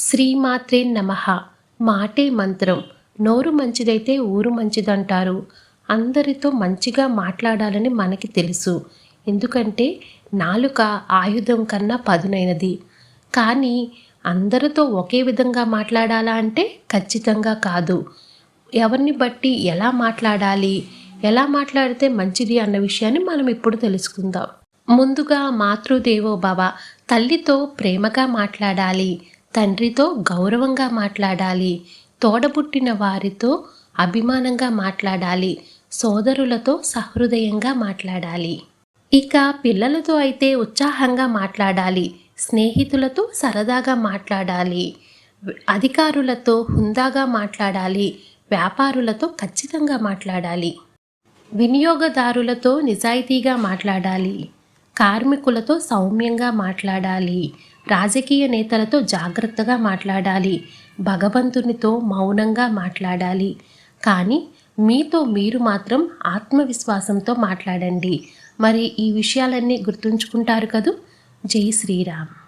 శ్రీమాత్రే నమ. మాటే మంత్రం. నోరు మంచిదైతే ఊరు మంచిదంటారు. అందరితో మంచిగా మాట్లాడాలని మనకి తెలుసు. ఎందుకంటే నాలుక ఆయుధం కన్నా పదునైనది. కానీ అందరితో ఒకే విధంగా మాట్లాడాలా అంటే ఖచ్చితంగా కాదు. ఎవరిని బట్టి ఎలా మాట్లాడాలి? ఎలా మాట్లాడితే మంచిది అన్న విషయాన్ని మనం ఇప్పుడు తెలుసుకుందాం. ముందుగా మాతృదేవో భవ. తల్లితో ప్రేమగా మాట్లాడాలి. తండ్రితో గౌరవంగా మాట్లాడాలి. తోడబుట్టిన వారితో అభిమానంగా మాట్లాడాలి. సోదరులతో సహృదయంగా మాట్లాడాలి. ఇక పిల్లలతో అయితే ఉత్సాహంగా మాట్లాడాలి. స్నేహితులతో సరదాగా మాట్లాడాలి. అధికారులతో హుందాగా మాట్లాడాలి. వ్యాపారులతో ఖచ్చితంగా మాట్లాడాలి. వినియోగదారులతో నిజాయితీగా మాట్లాడాలి. కార్మికులతో సౌమ్యంగా మాట్లాడాలి. రాజకీయ నేతలతో జాగ్రత్తగా మాట్లాడాలి. భగవంతునితో మౌనంగా మాట్లాడాలి. కానీ మీతో మీరు మాత్రం ఆత్మవిశ్వాసంతో మాట్లాడండి. మరి ఈ విషయాలన్నీ గుర్తుంచుకుంటారు కదూ? జై శ్రీరామ్.